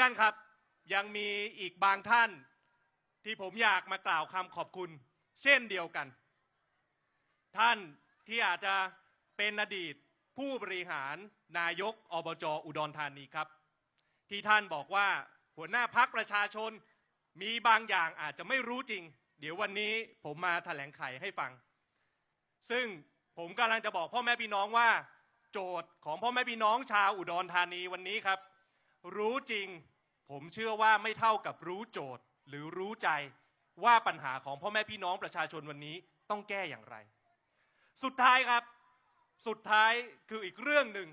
ท่านครับ ยังมีอีกบางท่านที่ผมอยากมากล่าวคำขอบคุณ เช่นเดียวกัน ท่านที่อาจจะเป็นอดีตผู้บริหารนายกอบจอุดรธานีครับ ที่ท่านบอกว่าหัวหน้าพักประชาชนมีบางอย่างอาจจะไม่รู้จริง เดี๋ยววันนี้ผมมาแถลงไขให้ฟัง ซึ่งผมกำลังจะบอกพ่อแม่พี่น้องว่า โจทย์ของพ่อแม่พี่น้องชาวอุดรธานีวันนี้ครับ รู้จริง ผมเชื่อว่าไม่เท่ากับรู้โจทย์หรือรู้ใจว่าปัญหาของพ่อแม่พี่น้องประชาชนวันนี้ต้องแก้อย่างไร สุดท้ายครับ สุดท้ายคืออีกเรื่องหนึ่ง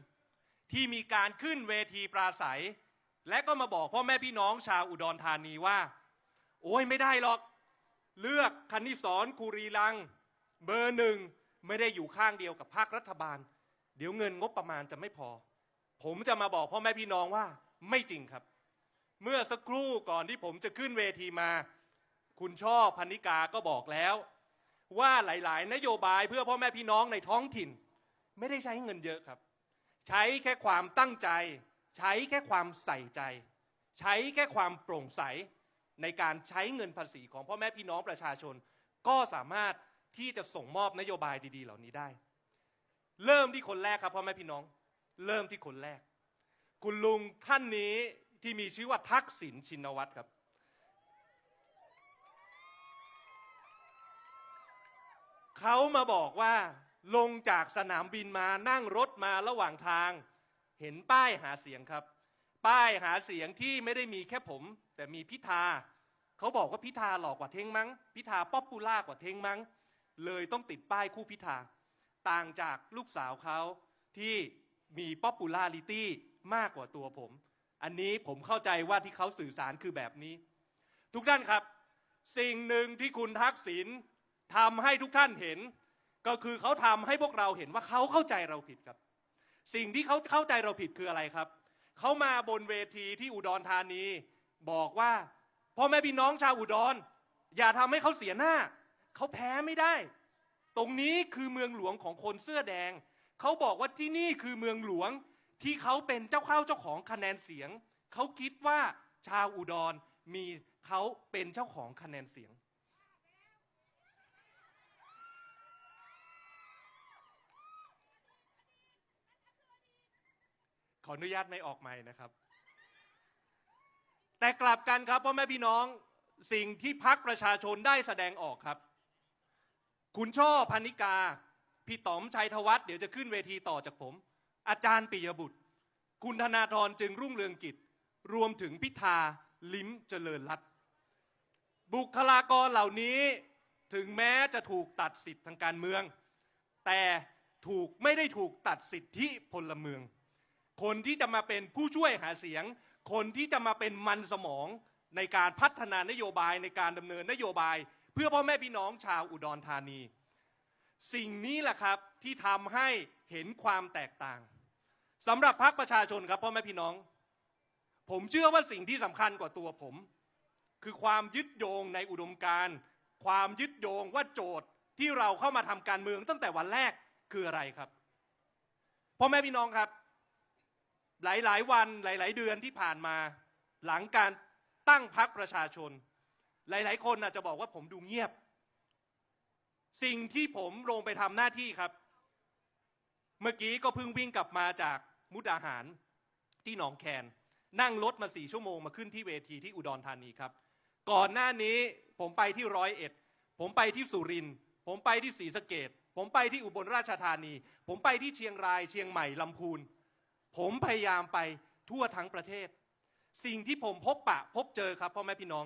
ที่มีการขึ้นเวทีปราศัย และก็มาบอกพ่อแม่พี่น้องชาวอุดรธานีว่า โอ้ยไม่ได้หรอก เลือกคณิสรคูรีลัง เบอร์หนึ่งไม่ได้อยู่ข้างเดียวกับภาครัฐบาล เดี๋ยวเงินงบประมาณจะไม่พอ ผมจะมาบอกพ่อแม่พี่น้องว่าไม่จริงครับ เมื่อสักครู่ก่อนที่ผมจะขึ้นเวทีมา คุณช่อพันนิกาก็บอกแล้ว ว่าหลาย ๆ นโยบายเพื่อพ่อแม่พี่น้องในท้องถิ่น ไม่ได้ใช้เงินเยอะครับ ใช้แค่ความตั้งใจ ใช้แค่ความใส่ใจ ใช้แค่ความโปร่งใสในการใช้เงินภาษีของพ่อแม่พี่น้องประชาชน ก็สามารถที่จะส่งมอบนโยบายดี ๆ เหล่านี้ได้ เริ่มที่คนแรกครับพ่อแม่พี่น้อง เริ่มที่คนแรก คุณลุงท่านนี้ ที่มีชื่อว่าทักษิณชินวัตรครับ เขามาบอกว่าลงจากสนามบินมานั่งรถมาระหว่างทาง เห็นป้ายหาเสียงครับ ป้ายหาเสียงที่ไม่ได้มีแค่ผม แต่มีพิธาเขาบอกว่าพิธาหลอกกว่าเทงมั้ง พิธาป๊อปปูล่ากว่าเทงมั้ง เลยต้องติดป้ายคู่พิธา ต่างจากลูกสาวเขาที่มีป๊อปปูล่าลิตี้มากกว่าตัวผม อันนี้ผมเข้าใจว่าที่เขาสื่อสารคือแบบนี้ ทุกท่านครับ สิ่งหนึ่งที่คุณทักษิณทำให้ทุกท่านเห็น ก็คือเขาทำให้พวกเราเห็นว่าเขาเข้าใจเราผิดครับ สิ่งที่เขาเข้าใจเราผิดคืออะไรครับ เขามาบนเวทีที่อุดรธานี บอกว่าพ่อแม่พี่น้องชาวอุดร อย่าทำให้เขาเสียหน้า เขาแพ้ไม่ได้ ตรงนี้คือเมืองหลวงของคนเสื้อแดง เขาบอกว่าที่นี่คือเมืองหลวง ที่เขาเป็นเจ้าเข้าเจ้าของคะแนนเสียง เขาคิดว่าชาวอุดรมีเขาเป็นเจ้าของคะแนนเสียง ขออนุญาตไม่ออกใหม่นะครับ แต่กลับกันครับพ่อแม่พี่น้องสิ่งที่พักประชาชนได้แสดงออกครับ คุณช่อพันิกา พี่ต๋อมชัยธวัฒน์เดี๋ยวจะขึ้นเวทีต่อจากผม อาจารย์ปิยบุตร คุณธนาธรจึงรุ่งเรืองกิจ รวมถึงพิธาลิ้มเจริญรัตบุคลากรเหล่านี้ถึงแม้จะถูกตัดสิทธิ์ทางการเมือง แต่ถูกไม่ได้ถูกตัดสิทธิพลเมือง คนที่จะมาเป็นผู้ช่วยหาเสียง คนที่จะมาเป็นมันสมองในการพัฒนานโยบายในการดำเนินนโยบาย เพื่อพ่อแม่พี่น้องชาวอุดรธานี สิ่งนี้แหละครับที่ทำให้เห็นความแตกต่าง สำหรับพรรคประชาชนครับพ่อแม่พี่น้อง ผมเชื่อว่าสิ่งที่สำคัญกว่าตัวผม คือความยึดโยงในอุดมการณ์ความยึดโยงว่าโจทย์ที่เราเข้ามาทำการเมืองตั้งแต่วันแรกคืออะไรครับพ่อแม่พี่น้องครับ หลายๆ วันหลาย ๆ เดือนที่ผ่านมา หลังการตั้งพักประชาชน หลาย ๆ คนอาจจะบอกว่าผมดูเงียบ สิ่งที่ผมลงไปทำหน้าที่ครับ เมื่อกี้ก็เพิ่งวิ่งกลับมาจากมุกดาหารที่หนองแคน นั่งรถมาสี่ชั่วโมงมาขึ้นที่เวทีที่อุดรธานีครับ ก่อนหน้านี้ผมไปที่ร้อยเอ็ด ผมไปที่สุรินทร์ผมไปที่ศรีสะเกดผมไปที่อุบลราชธานี ผมไปที่เชียงราย เชียงใหม่ลำพูน ผมพยายามไปทั่วทั้งประเทศ สิ่งที่ผมพบปะพบเจอครับพ่อแม่พี่น้อง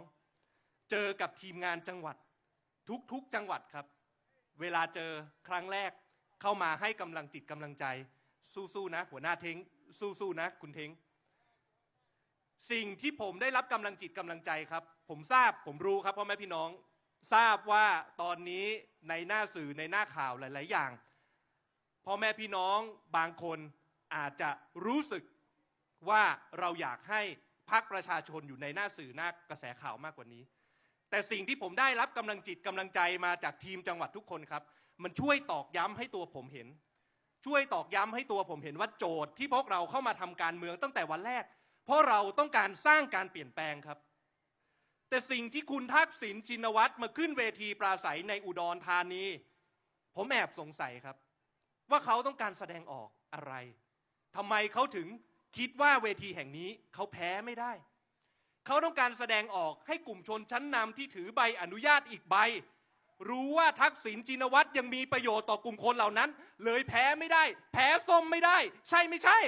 เจอกับทีมงานจังหวัด ทุกๆจังหวัดครับ เวลาเจอครั้งแรก เข้ามาให้กำลังจิตกำลังใจ สู้ๆนะ หัวหน้าเทงสู้ๆนะ คุณเทงสิ่งที่ผมได้รับกำลังจิตกำลังใจครับ ผมทราบผมรู้ครับพ่อแม่พี่น้องทราบว่าตอนนี้ในหน้าสื่อในหน้าข่าวหลาย ๆ อย่างพ่อแม่พี่น้องบางคนอาจจะรู้สึกว่าเราอยากให้พักประชาชนอยู่ในหน้าสื่อหน้ากระแสข่าวมากกว่านี้ แต่สิ่งที่ผมได้รับกำลังจิตกำลังใจมาจากทีมจังหวัดทุกคนครับ มันช่วยตอกย้ำให้ตัวผมเห็น ช่วยตอกย้ำให้ตัวผมเห็นว่าโจทย์ที่พวกเราเข้ามาทำการเมืองตั้งแต่วันแรก เพราะเราต้องการสร้างการเปลี่ยนแปลงครับ แต่สิ่งที่คุณทักษิณชินวัตรมาขึ้นเวทีปราศัยในอุดรธานีผมแอบสงสัยครับ ว่าเขาต้องการแสดงออกอะไรทำไมเขาถึงคิดว่าเวทีแห่งนี้เขาแพ้ไม่ได้ เขาต้องการแสดงออกให้กลุ่มชนชั้นนำที่ถือใบอนุญาตอีกใบ รู้ว่าทักษิณจินวัตรยังมีประโยชน์ต่อกลุ่มคนเหล่านั้น เลยแพ้ไม่ได้ แพ้ส้มไม่ได้ ใช่ไม่ใช่